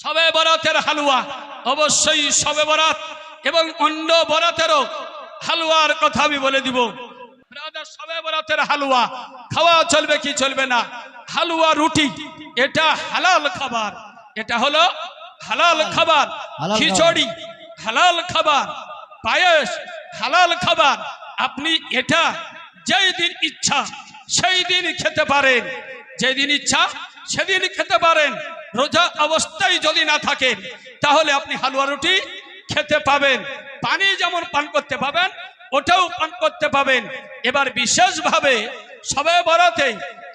সবে বরাতের হালুয়া। অবশ্যই সবে বরাত এবং অন্য বরাতেরও হালুয়ার কথা আমি বলে দিব। সবে বরাতের হালুয়া। খাওয়া চলবে কি চলবে না? হালুয়া রুটি এটা হালাল খাবার। এটা হলো হালাল খাবার। খিচুড়ি হালাল খাবার। পায়েস হালাল খাবার। আপনি এটা যেই দিন ইচ্ছা সেই দিন খেতে পারেন। যেদিন ইচ্ছা সেদিন খেতে পারেন। রোজা অবস্থায় যদি না থাকেন তাহলে আপনি হালুয়া রুটি খেতে পাবেন। পানি যেমন পান করতে পাবেন, ওটাও পান করতে পাবেন। এবার বিশেষভাবে সবে বরাতে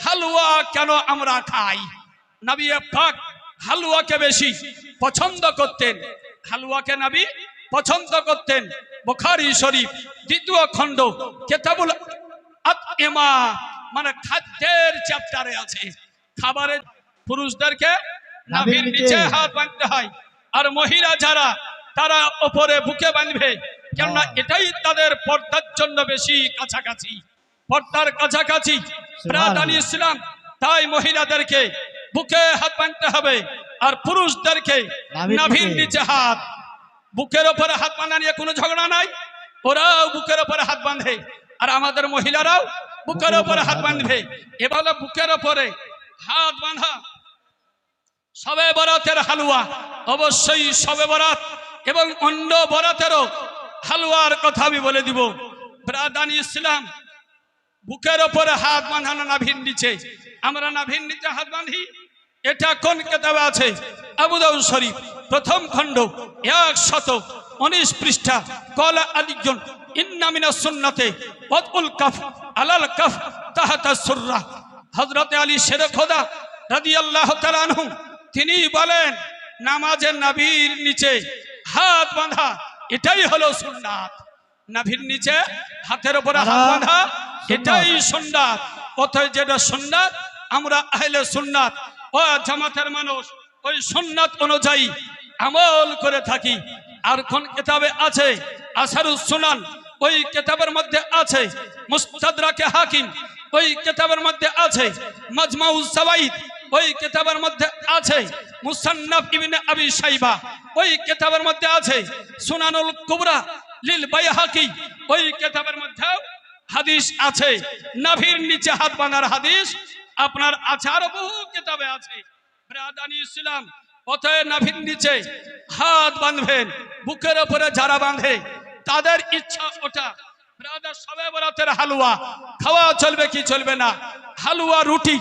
হালুয়া কেন আমরা খাই? নবী পাক হালুয়াকে বেশি পছন্দ করতেন। হালুয়াকে নবী পছন্দ করতেন। বুখারী শরীফ দ্বিতীয় খণ্ড কেতাবুল আতইমা মানে খাদ্যের চ্যাপ্টারে আছে। খাবারের পুরুষদেরকে নাভির নিচে হাত বাঁধতে হয়। আর মহিলা যারা তারা ওপরে বুকে বাঁধবে। কেননা এটাই তাদের পর্দার জন্য বেশি কাছাকাছি। পর্দার কাছাকাছি। প্রাদান ইসলাম। তাই মহিলাদেরকে বুকে হাত বাঁধতে হবে। আর পুরুষদেরকে নাভির। নিচে। হাত। বুকের ওপরে হাত বাঁধা নিয়ে কোনো ঝগড়া নাই। ওরাও বুকের ওপরে হাত বাঁধে। আর আমাদের মহিলারাও বুকের ওপরে হাত বাঁধবে এবার বুকের ওপরে হাত বাঁধা। সবে বরাতের হালুয়া। অবশ্যই সবে বরাত এবং অন্য বরাতেরও হালুয়ার কথা আমি বলে দিব। ব্রাদান ইসলাম, বুকের ওপরে হাত বাঁধানো নাভির নিচে। আমরা নাভির নিচে হাত বাঁধি, এটা কোন কেতাবে আছে? আবু দাউদ শরীফ, প্রথম খণ্ড, এক শত উনিশ পৃষ্ঠা। কলা আলিজন ইন্নামিনা সুন্নাতে ওয়াতুল কাফ, আলাল কাফ তাহাতা সুররা। হযরতে আলী শের খোদা রাদিয়াল্লাহু তাআলা আনহু তিনি বলেন নামাজের নাভির নিচে হাত বাঁধা এটাই হলো সুন্নাত। নাভির নিচে হাতের উপরে হাত বাঁধা এটাই সুন্নাত। অতএব যেটা সুন্নাত আমরা আহলে সুন্নাত ও জামাতের মানুষ ওই সুন্নাত অনুযায়ী আমল করে থাকি। আর কোন কিতাবে আছে? আসারুস সুনান ওই কিতাবের মধ্যে আছে। মুস্তাদরাকে হাকিম ওই কিতাবের মধ্যে আছে। মাজমাউজ সাওয়াইদ ওই কিতাবের মধ্যে আছে মুসান্নাফ ইবনে আবি শাইবা। ওই কিতাবের মধ্যে আছে সুনানুল কুবরা লিল বাইহাকি। ওই কিতাবের মধ্যেও হাদিস আছে। নাভির নিচে হাত বাঁধার হাদিস। আপনার আছে আরও বহু কিতাবে আছে। ব্রাদানি ইসলাম অতএব নাভির নিচে হাত বাঁধবেন, বুকের ওপরে যারা বাঁধে, তাদের ইচ্ছা ওটা। ব্রাদার সবে বরাতের হালুয়া খাওয়া চলবে কি চলবে না? হালুয়া রুটি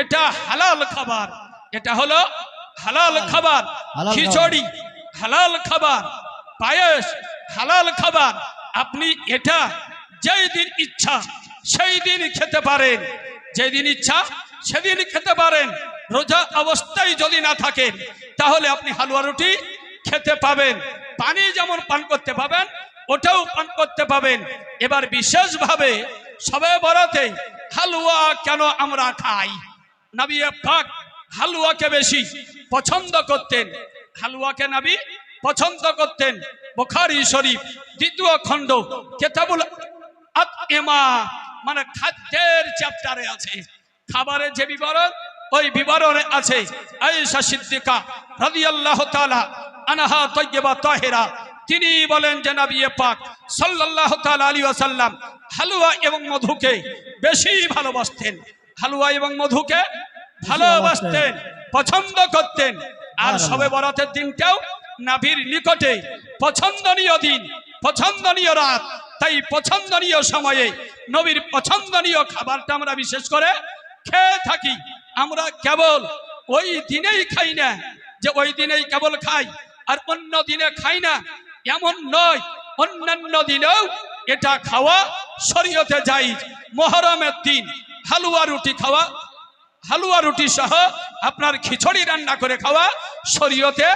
এটা হালাল খাবার। এটা হলো হালাল খাবার। খিচুড়ি হালাল খাবার। পায়েস হালাল খাবার। আপনি এটা যেই দিন ইচ্ছা সেই দিন খেতে পারেন। যেদিন ইচ্ছা সেদিন খেতে পারেন। রোজা অবস্থায় যদি না থাকেন তাহলে আপনি হালুয়া রুটি খেতে পাবেন। পানি যেমন পান করতে পাবেন ওটাও পান করতে পাবেন। এবার বিশেষভাবে সবে বরাতে হালুয়া কেন আমরা খাই? নবী পাক হালুয়াকে বেশি পছন্দ করতেন। হালুয়াকে নাবি পছন্দ করতেন। বুখারী শরীফ দ্বিতীয় খণ্ড কেতাবুল আতইমা মানে খাদ্যের চ্যাপ্টারে আছে। খাবারের যে বিবরণ, ওই বিবরণে আছে আয়েশা সিদ্দিকা রাদিয়াল্লাহু তাআলা আনহা তাইয়্যিবা তাহিরা। তিনি বলেন যে নবী পাক সাল্লাল্লাহু তাআলা আলাইহি ওয়াসাল্লাম হালুয়া এবং মধুকে বেশি ভালোবাসতেন। হালুয়া এবং মধুকে ভালোবাসতেন পছন্দ করতেন। আর সবে বরাতের দিনটাও নাভির নিকটে পছন্দনীয় দিন পছন্দনীয় রাত। তাই পছন্দনীয় সময়ে নবীর পছন্দনীয় খাবারটা আমরা বিশেষ করে খেয়ে থাকি। আমরা কেবল ওই দিনেই খাই না যে ওই দিনেই কেবল খাই আর অন্য দিনে খাই না। এমন নয়, অন্যান্য দিনেও এটা খাওয়া শরীয়তে যাই মহরমের দিন হালুয়া রুটি খাওয়া, হালুয়া রুটি সহ আপনার খিচুড়ি রান্না করে খাওয়া শরীয়তে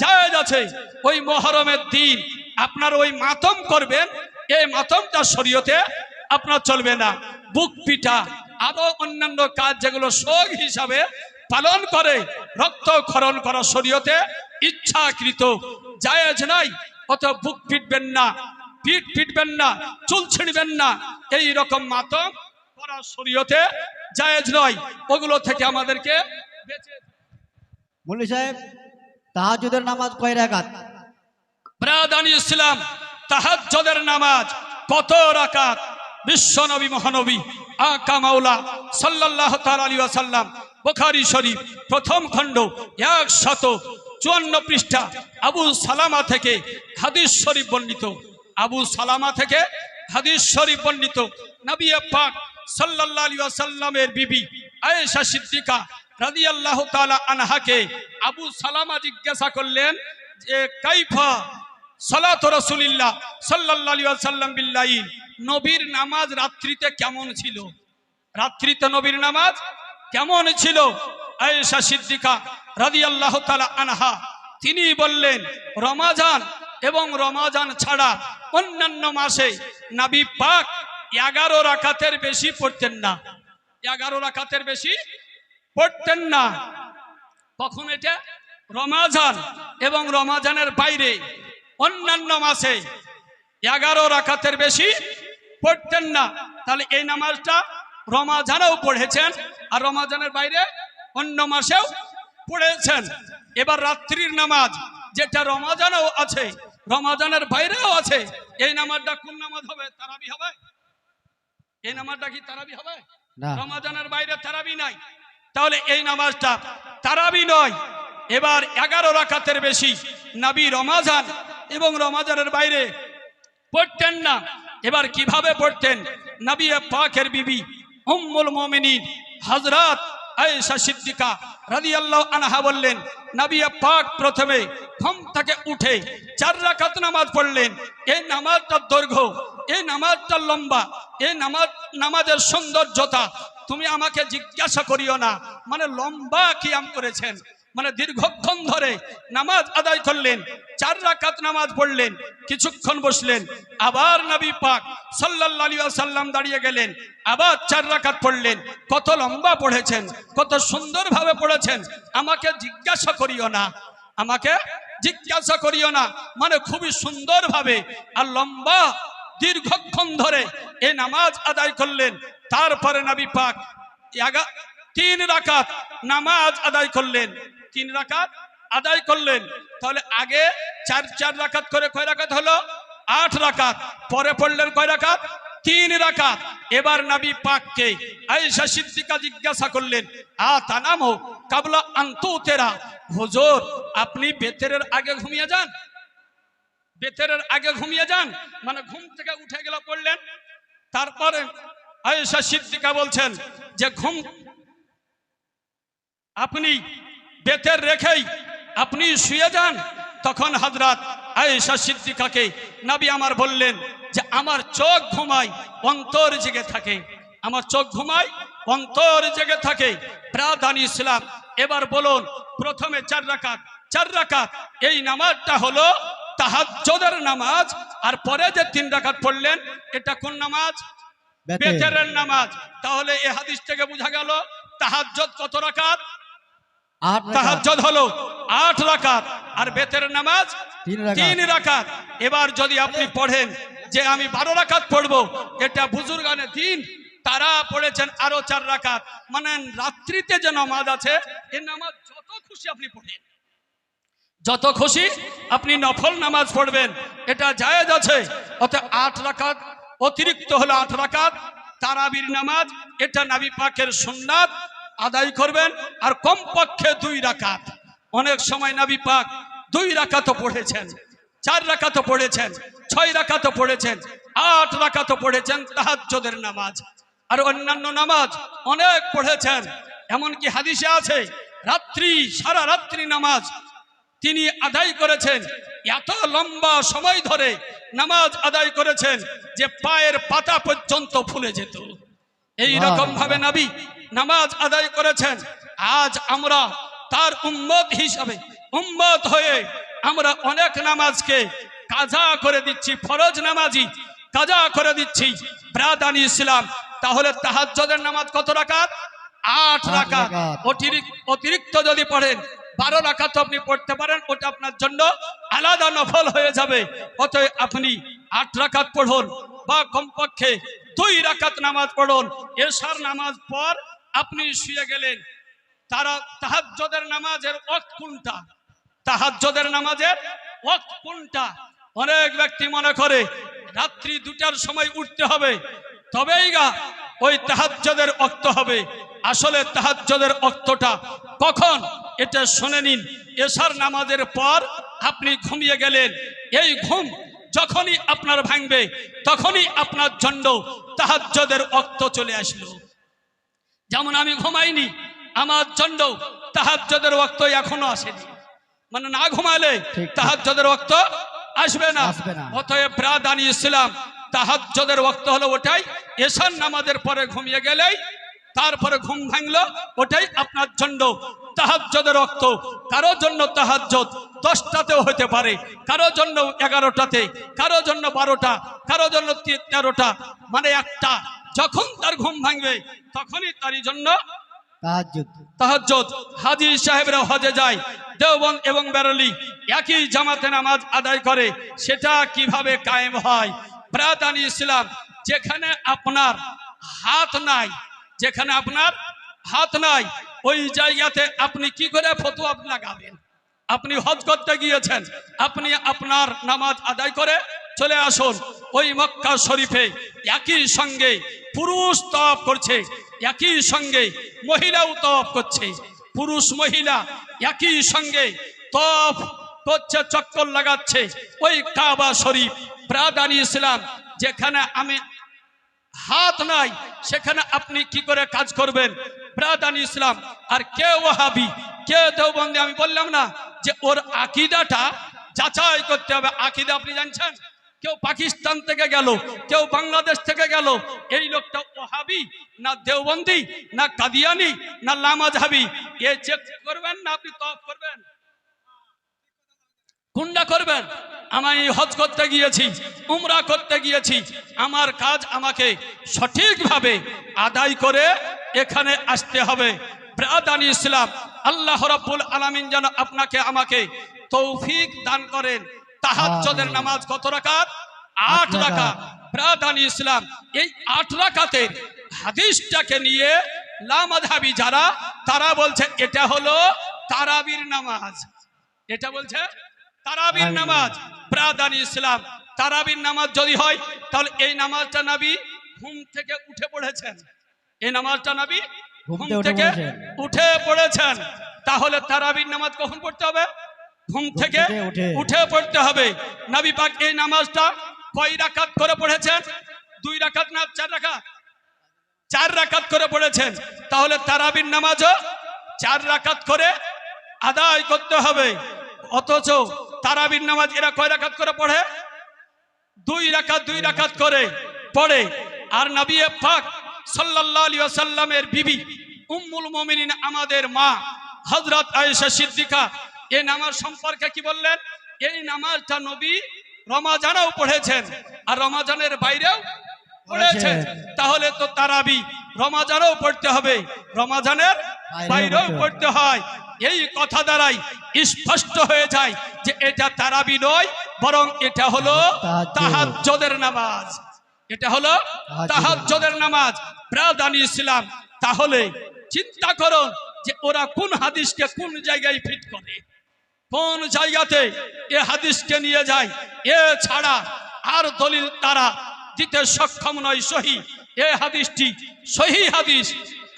জায়েজ আছে। ওই মহরমের দিন আপনার ওই মাতম করবেন এই মাতমটা শরীয়তে আপনার চলবে না। বুক পিঠা, আরও অন্যান্য কাজ যেগুলো শোক হিসাবে পালন করে রক্ত খরণ করা শরীয়তে ইচ্ছাকৃত। জায়েজ নাই অত বুক পিটবেন না পিঠ পিটবেন না চুল ছিঁড়বেন না। এই রকম মাতম করা শরীয়তে জায়েজ নয়। ওগুলো থেকে আমাদেরকে মুন্নি সাহেব তাহাজুদের নামাজ কয় রাকাত? ব্রাদানি ইসলাম তাহাজ্জদের নামাজ কত রাকাত? বিশ্ব নবী মহানবী আকা মাওলা সাল্লাল্লাহু তাআলা আলাইহি ওয়াসাল্লাম বুখারী শরীফ প্রথম খণ্ড একশত চুয়ান্ন পৃষ্ঠা আবু সালামা থেকে হাদিস শরীফ বর্ণিত। আবু সালামা থেকে হাদিস শরীফ বর্ণিত। নবী পাক সাল্লাল্লাহু আলাইহি ওয়াসাল্লামের বিবি আয়েশা সিদ্দিকা রাদিয়াল্লাহু তাআলা আনহাকে আবু সালামা জিজ্ঞাসা করলেন যে, কাইফা সালাত রসুলিল্লাহ সাল্লাহ সাল্লাম বিল্লাইল, নবীর নামাজ রাত্রিতে কেমন ছিল? রাত্রিতে নবীর নামাজ কেমন ছিল? আয়েশা সিদ্দিকা রাদিয়াল্লাহু তাআলা আনহা, তিনি বললেন, রমাজান এবং রমাজান ছাড়া অন্যান্য মাসে নবী পাক এগারো রাখাতের বেশি পড়তেন না। এগারো রাখাতের বেশি পড়তেন না। কখন এটা? রমাজান এবং রমাজানের বাইরে অন্যান্য মাসে এগারো রাখাতের বেশি পড়তেন না। তাহলে এই নামাজটা রমাজানেও পড়েছেন আর রমাজানের বাইরে অন্য মাসেও পড়েছেন। এবার রাত্রির নামাজ যেটা রমাজানেও আছে রমাজানের বাইরেও আছে এই নামাজটা কোন নামাজ হবে? তারাবি হবে? এই নামাজটা কি তারাবি হবে? রমাজানের বাইরে তারাবি নাই। তাহলে এই নামাজটা তারাবি নয়। এবার এগারো রাখাতের বেশি নাবি রমাজান এবং রমাজানের বাইরে পড়তেন না। এবার কীভাবে পড়তেন? নবী পাকের বিবি উম্মুল মুমিনিন হযরত আয়েশা সিদ্দিকা রাদিয়াল্লাহু আনহা বললেন, নবী পাক প্রথমে ঘুম থেকে উঠে চার রাকাত নামাজ পড়লেন। এই নামাজটার দৈর্ঘ্য এই নামাজটা লম্বা এই নামাজ, নামাজের সৌন্দর্যতা, তুমি আমাকে জিজ্ঞাসা করিও না। মানে লম্বা কিয়াম করেছেন। মানে দীর্ঘক্ষণ ধরে নামাজ আদায় করলেন, চার রাকাত নামাজ পড়লেন, কিছুক্ষণ বসলেন, আবার নবী পাক আলাইহি সাল্লাম দাঁড়িয়ে গেলেন, আবার চার রাকাত পড়লেন, কত লম্বা পড়েছেন, কত সুন্দরভাবে পড়েছেন, আমাকে জিজ্ঞাসা করিও না, আমাকে জিজ্ঞাসা করিও না মানে খুবই সুন্দরভাবে আর লম্বা দীর্ঘক্ষণ ধরে এ নামাজ আদায় করলেন, তারপরে নবী পাক তিন রাকাত নামাজ আদায় করলেন তিন রাকাত আদায় করলেন। তাহলে আগে চার চার রাকাত করে কয় রাকাত হলো? আট রাকাত। পরে পড়লেন কয় রাকাত? তিন রাকাত। এবার নবী পাককে আয়েশা সিদ্দিকা জিজ্ঞাসা করলেন, আ, তানামো কাবলা আন্তু তেরা হুজুর, আপনি বেতেরের আগে ঘুমিয়ে যান। বেতেরের আগে ঘুমিয়ে যান মানে ঘুম থেকে উঠে গেল পড়লেন। তারপরে আয়েশা সিদ্দিকা বলছেন যে, ঘুম, আপনি বেতের রেখেই আপনি শুয়ে যান তখন হজরত আয়েশা সিদ্দিকাকে নবী আমার বললেন যে আমার চোখ ঘুমায় অন্তর জেগে থাকে। আমার চোখ ঘুমায় অন্তর জেগে থাকে। প্রাধান ইসলাম। এবার বলুন প্রথমে চার রাকাত। চার রাকাত এই নামাজটা হলো তাহাজ্জুদের নামাজ আর পরে যে তিন রাকাত পড়লেন এটা কোন নামাজ? বেতের। নামাজ। তাহলে এ হাদিস থেকে বোঝা গেল তাহাজ্জুদ কত রাকাত? তাহাজ্জুদ হলো আট রাকাত। আর বেতের নামাজ তিন রাকাত। তিন রাকাত। এবার যদি আপনি পড়েন যে আমি বারো রাকাত পড়ব এটা বুজুর্গানে দিন তারা পড়েছেন আরও চার রাকাত। মানে রাত্রিতে যে নামাজ আছে এ নামাজ যত খুশি আপনি পড়েন। যত খুশি আপনি নফল নামাজ পড়বেন। এটা জায়েজ আছে। অর্থাৎ আট রাকাত অতিরিক্ত হলো আট রাকাত। তারাবির নামাজ এটা নাবি পাকের সুন্নাত। আদায় করবেন আর কমপক্ষে দুই রাকাত। অনেক সময় নাবি পাক দুই রাকাতও পড়েছেন চার রাকাতও পড়েছেন ছয় রাকাতও পড়েছেন আট রাকাতও পড়েছেন তাহাজ্জুদের নামাজ। আর অন্যান্য নামাজ অনেক পড়েছেন এমনকি হাদিসে আছে রাত্রি সারা রাত্রি নামাজ তিনি আদায় করেছেন। এত লম্বা সময় ধরে নামাজ আদায় করেছেন যে পায়ের পাতা পর্যন্ত ফুলে যেত। এই রকম ভাবে নবী নামাজ আদায় করেছেন। আজ আমরা তার উম্মত হিসাবে উম্মত হয়ে আমরা অনেক নামাজকে কাজা করে দিচ্ছি ফরজ নামাজি কাজা করে দিচ্ছি। ব্রাদানি ইসলাম তাহলে তাহাজ্জুদের নামাজ কত রাকাত? আট রাকাত। রাকাত। অতিরিক্ত অতিরিক্ত যদি পড়েন বারো রাকাত আপনি পড়তে পারেন ওটা আপনার জন্য আলাদা নফল হয়ে যাবে। অতএব আপনি আট রাখাত পড়ুন বা কমপক্ষে দুই রাকাত নামাজ পড়ুন। এশার নামাজ পর আপনি শুয়ে গেলেন। তারা তাহাজ্জুদের নামাজের ওয়াক্ত কোনটা? তাহাজ্জদের নামাজের ওয়াক্ত কোনটা? অনেক ব্যক্তি মনে করে, রাত্রি দুটার সময় উঠতে হবে। তবেই গা, ওই তাহাজ্জদের অক্ত হবে। আসলে তাহাজ্জদের অক্তটা কখন? এটা শুনে নিন। এশার নামাজের পর আপনি ঘুমিয়ে গেলেন। এই ঘুম যখনই আপনার ভাঙবে, তখনই আপনার জন্য তাহাজ্জদের অক্ত চলে আসলো। যেমন আমি ঘুমাইনি আমার জন্য তাহাজ্জদের ওয়াক্ত এখনও আসেনি মানে না ঘুমালে। তাহাজ্জদের ওয়াক্ত আসবে না আসবে না। অতএব ব্রাদানি ইসলাম তাহাজ্জদের ওয়াক্ত হলো ওটাই এশার নামাজের পরে ঘুমিয়ে গেলেই তারপরে ঘুম ভাঙলো ওটাই আপনার জন্য তাহাজ্জদের রক্ত কারও জন্য তাহাজ্জদ দশটাতেও হতে পারে কারও জন্য এগারোটাতে কারও জন্য বারোটা কারও জন্য তেরোটা মানে একটা যখন তার ঘুম ভাঙবে তখনই তারই জন্য তাহাজ্জুদ। তাহাজ্জুদ। হাজি সাহেবরা হজে যায় দেওবন্দ এবং বেরলি একই জামাতে নামাজ আদায় করে সেটা কীভাবে কায়েম হয়? ইসলাম যেখানে আপনার হাত নাই যেখানে আপনার হাত নাই ওই জায়গাতে আপনি কি করে ফতোয়া লাগাবেন? আপনি হজ করতে গিয়েছেন, আপনি আপনার নামাজ আদায় করে চলে আসুন। ওই মক্কা শরীফে একই সঙ্গে পুরুষ তপ করছে, একই সঙ্গে মহিলাও তপ করছে। পুরুষ মহিলা একই সঙ্গে তপ করছে, চক্কর লাগাচ্ছে। ওই কাবা শরীফ ব্রাদানি ইসলাম, যেখানে আমি হাত নাই, সেখানে আপনি কি করে কাজ করবেন? ব্রাদান ইসলাম, আর কে ওহাবি কে দেওবন্দি, আমি বললাম না যে ওর আকিদাটা যাচাই করতে হবে। আকিদা আপনি জানছেন? কেউ পাকিস্তান থেকে গেল, কেউ বাংলাদেশ থেকে গেল, এই লোকটা ওহাবি না দেওবন্দি, না কাদিয়ানি, না লামাজহাবি এ চেক করবেন না, আপনি তফ করবেন। কুন্ডা করবেন। আমি হজ করতে গিয়েছি উমরা করতে গিয়েছি। আমার কাজ আমাকে সঠিকভাবে আদায় করে এখানে আসতে হবে। ব্রাদানি ইসলাম আল্লাহ রাব্বুল আলামিন যেন আপনাকে আমাকে তৌফিক দান করেন। তাহাজ্জুদের নামাজ কত রাকাত? আট রাকাত। রাকাত। ব্রাদানি ইসলাম এই আট রাকাতের হাদিসটাকে নিয়ে লামাধাবি যারা তারা বলছে এটা হলো তারাবির নামাজ। এটা বলছে তারাবির নামাজ প্রাদানি ইসলাম। তারাবির নামাজ যদি হয় তাহলে এই নামাজটা নবী ঘুম থেকে উঠে পড়েছেন। এই নামাজটা নবী ঘুম থেকে উঠে পড়েছেন। তাহলে তারাবির নামাজ কখন পড়তে হবে? ঘুম থেকে। উঠে পড়তে হবে। নবী পাক এই নামাজটা কয় রাকাত করে পড়েছেন? দুই রাকাত না চার রাকাত? চার রাকাত করে পড়েছেন। তাহলে তারাবির নামাজও চার রাকাত করে আদায় করতে হবে। অথচ তারাবির নামাজ এরা কয় রাকাত করে পড়ে? দুই রাকাত দুই রাকাত করে পড়ে। আর নবী পাক ওয়াসাল্লামের বিবি উম্মুল মুমিনিন আমাদের মা হযরত আয়েশা সিদ্দিকা এই নামাজ সম্পর্কে কি বললেন? এই নামাজটা নবী রমাজানেও পড়েছেন আর রমাজানের বাইরেও পড়েছেন। তাহলে তো তারাবি রমাজানেও পড়তে হবে। রমাজানের বাইরেও পড়তে হয়। এই কথা দ্বারাই স্পষ্ট হয়ে যায় যে এটা তারাবি নয় বরং এটা হলো তাহাজ্জুদ। তাহাজ্জুদের নামাজ। এটা হলো তাহাজ্জুদের নামাজ। ব্রাদানি ইসলাম তাহলে চিন্তা করুন যে ওরা কোন হাদিসকে কোন জায়গায় ফিট করে। কোন জায়গাতে এ হাদিসকে নিয়ে যায়। এ ছাড়া আর দলিল তারা দিতে সক্ষম নয় সহি। এ হাদিসটি সহি হাদিস।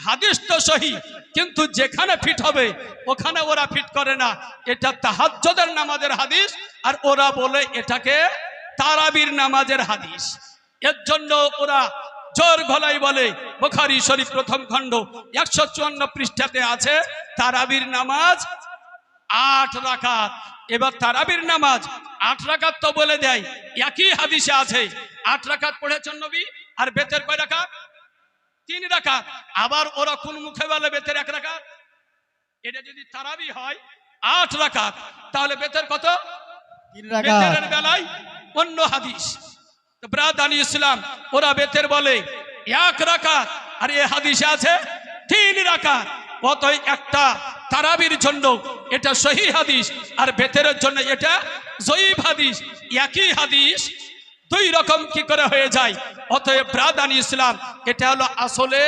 হাদিস তো সহি কিন্তু যেখানে ফিট হবে, ওখানে ওরা ফিট করে না। এটা তাহাজ্জুদের নামাজের হাদিস, আর ওরা বলে এটাকে তারাবির নামাজের হাদিস। এর জন্য ওরা জোর গলায় বলে, বুখারী শরীফ প্রথম খণ্ড, একশো চুয়ান্ন পৃষ্ঠাতে আছে, তারাবির নামাজ আট রাকাত। এবার তারাবির নামাজ আট রাকাত তো বলে দেয়, একই হাদিসে আছে। আট রাকাত পড়েছেন নবী, আর বেতের কয় রাকাত? তিন রাকাত। আবার ওরা কোন মুখে বলে বেতের এক রাকাত? এটা যদি তারাবি হয় আট রাকাত। তাহলে বেতের কত? বেতের বেলায় অন্য হাদিস। তো ব্রাদানি ইসলাম ওরা বেতের বলে এক রাকাত। আর এ হাদিসে আছে তিন রাকাত। অতই একটা তারাবির জন্য এটা সহি হাদিস আর বেতের জন্য এটা জয়ীব হাদিস। একই হাদিস দুই রকম কি করে হয়ে যায়? অতএব ব্রাদানি ইসলাম, এটা হলো আসলে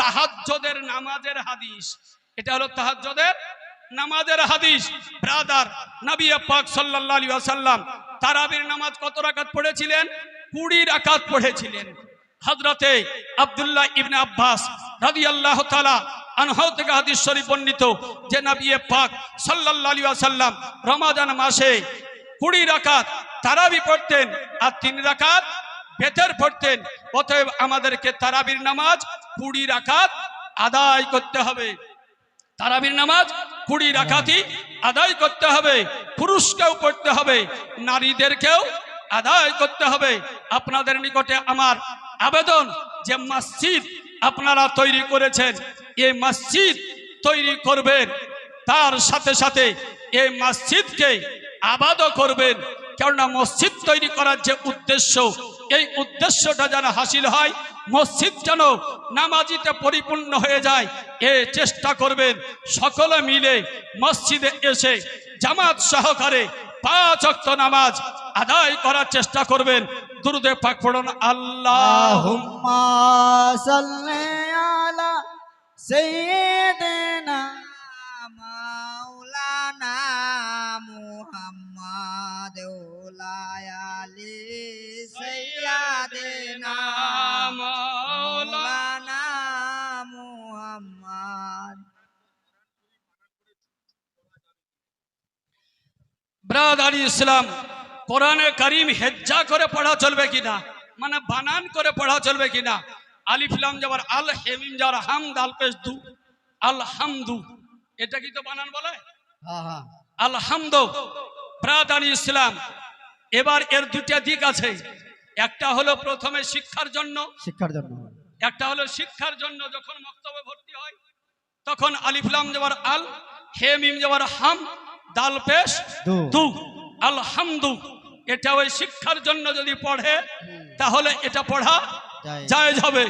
তাহাজ্জুদের নামাজের হাদিস। এটা হলো তাহাজ্জুদের নামাজের হাদিস। ব্রাদার নবী পাক সাল্লাল্লাহু আলাইহি ওয়াসাল্লাম তারাবির নামাজ কত রাকাত পড়েছিলেন? কুড়ি রাকাত পড়েছিলেন। হযরতে আব্দুল্লাহ ইবনে আব্বাস রাদিয়াল্লাহু তাআলা আনহু থেকে হাদিস শরীফ বর্ণিত যে নবী পাক সাল্লাল্লাহু আলাইহি ওয়াসাল্লাম রমাদান মাসে কুড়ি রাকাত তারাবি পড়তেন আর তিন রাকাত বেতের পড়তেন। অতএব আমাদেরকে তারাবির নামাজ কুড়ি রাকাত আদায় করতে হবে। তারাবির নামাজ কুড়ি রাকাতই আদায় করতে হবে। পুরুষকেও পড়তে হবে, নারীদেরকেও আদায় করতে হবে। আপনাদের নিকটে আমার আবেদন যে মসজিদ আপনারা তৈরি করেছেন এই মসজিদ তৈরি করবেন। তার সাথে সাথে এই মসজিদকে আবাদও করবেন। কেননা মসজিদ তৈরি করার যে উদ্দেশ্য, এই উদ্দেশ্যটা যেন হাসিল হয়, মসজিদ যেন নামাজিতে পরিপূর্ণ হয়ে যায়, এ চেষ্টা করবেন সকলে মিলে মসজিদে এসে জামাত সহকারে পাঁচ অক্ত নামাজ আদায় করার চেষ্টা করবেন। দুরুদে পাক পড়ুন আল্লাহ সাল্লি মাওলানা ব্রাদার ইসলাম কোরআনে করিম হেজ্জা করে পড়া চলবে কিনা? মানে বানান করে পড়া চলবে কিনা? আলিফলাম যাবার আল হেমিম যাবার হামদ আল পেশ দু আল হামদু। এটা কি তো বানান বলে? হ্যাঁ হ্যাঁ। আলহামদ ব্রাদার ইসলাম এবার এর দুটা দিক আছে। একটা হলো প্রথমে শিক্ষার জন্য। শিক্ষার জন্য। একটা হলো শিক্ষার জন্য যখন মক্তবে ভর্তি হয় তখন আলিফলাম যাবার আল হে মিম যাবার হাম দাল পেশ দু। আলহামদু এটা ওই শিক্ষার জন্য যদি পড়ে তাহলে এটা পড়া যায়। যায় যাবে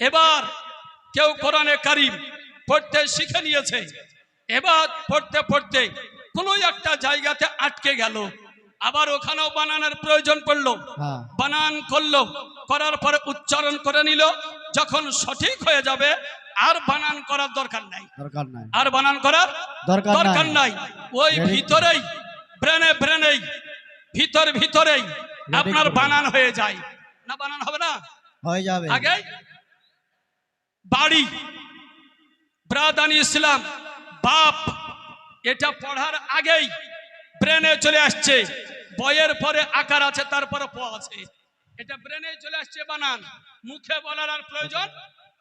এবার কেউ কোরআনে কারিম পড়তে শিখে নিয়েছে। এবার পড়তে পড়তে কোনো একটা জায়গাতে আটকে গেল। আবার ওখানেও বানানোর প্রয়োজন পড়ল। হ্যাঁ। বানান করল করার পরে উচ্চারণ করে নিল। যখন সঠিক হয়ে যাবে আর বানান করার দরকার নাই। দরকার নাই। আর বানান করার দরকার নাই। ওই ভিতরেই ব্রেনে ব্রেনেই ভিতর ভিতরেই আপনার বানান হয়ে যায়। না বানান হবে না? হয়ে যাবে। আগে বাড়ি ব্রাদানি ইসলাম বাপ এটা পড়ার আগেই ব্রেনে চলে আসছে। বয়ের পরে আকার আছে তারপরে প আছে। এটা ব্রেনে চলে আসছে বানান। মুখে বলার আর প্রয়োজন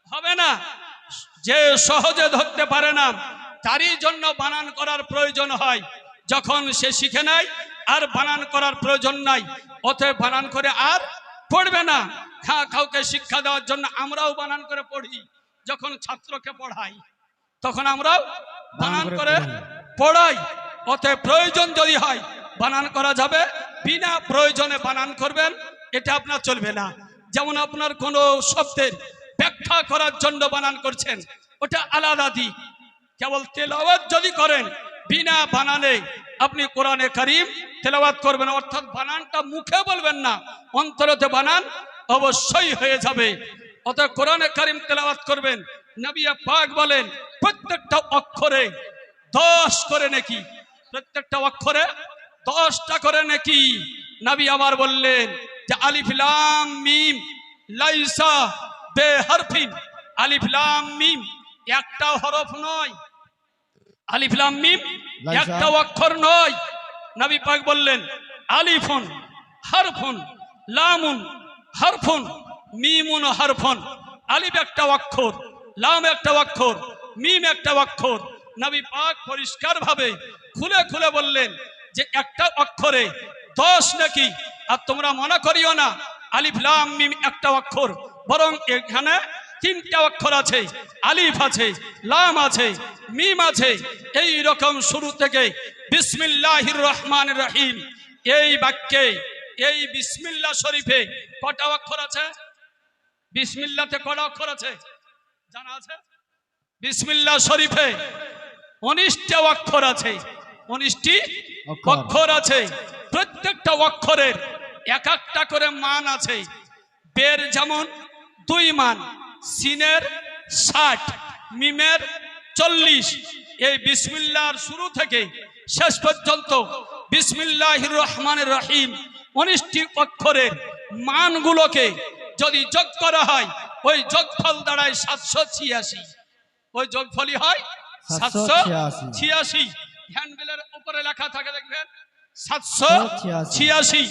হবে না। যে সহজে ধরতে পারে না তারই জন্য বানান করার প্রয়োজন হয়। যখন সে শিখে নেয় আর বানান করার প্রয়োজন নাই। অতএব বানান করে আর পড়বে না। হ্যাঁ কাউকে শিক্ষা দেওয়ার জন্য আমরাও বানান করে পড়ি। যখন ছাত্রকে পড়াই তখন আমরাও বানান করে পড়াই। অতএব প্রয়োজন যদি হয় বানান করা যাবে। বিনা প্রয়োজনে বানান করবেন এটা আপনার চলবে না। যেমন আপনার কোনো শব্দের ব্যাখ্যা করার জন্য বানান করছেন। ওটা আলাদা দিক। কেবল তেলাওয়াত যদি করেন, বিনা বানানে আপনি কোরআনে করিম তেলাওয়াত করবেন। অর্থাৎ বানানটা মুখে বলবেন না, অন্তরতে বানান, অবশ্যই হয়ে যাবে। অতএব কোরআনে করিম তেলাওয়াত করবেন। নবিয়া পাক বলেন, প্রত্যেকটা অক্ষরে দশ করে নাকি। প্রত্যেকটা অক্ষরে দশটা করে নাকি। নবী আবার বললেন যে আলিফ লাম মিম লাইসা বে হরফিন আলিফ লাম মিম একটা হরফ নয়। আলিফ লাম মিম লাইসা। একটা অক্ষর নয়। নবী পাক বললেন আলিফুন হারফুন লামুন হারফুন মিমুন হারফুন। আলিফ একটা অক্ষর লাম একটা অক্ষর মিম একটা অক্ষর। নবী পাক পরিষ্কার ভাবে খুলে খুলে বললেন যে একটা অক্ষরে দশ নাকি? আর তোমরা মনে করিও না আলিফ লাম মিম একটা অক্ষর। বরং এখানে তিনটা অক্ষর আছে আলিফ আছে লাম আছে মিম আছে। এই রকম শুরু থেকে বিসমিল্লাহির রহমান রহিম। এই বাক্যে এই বিসমিল্লাহ শরীফে কটা অক্ষর আছে? বিসমিল্লাতে কটা অক্ষর আছে? জানা আছে? বিসমিল্লাহ শরীফে উনিশটা অক্ষর আছে। উনিশটি। অক্ষর আছে। প্রত্যেকটা অক্ষরের এক একটা করে মান আছে। বের যেমন দুই মান সিনের ষাট মিমের চল্লিশ। এই বিসমিল্লার শুরু থেকে শেষ পর্যন্ত বিসমিল্লাহ রহমানের রহিম উনিশটি অক্ষরের মানগুলোকে যদি যোগ করা হয় ওই যোগফল দাঁড়ায় সাতশো ছিয়াশি। ওই যোগফলই হয় সাতশো 786 ছিয়াশি। হ্যান্ডবিলের উপরে লেখা থাকে দেখবেন সাতশো। ছিয়াশি।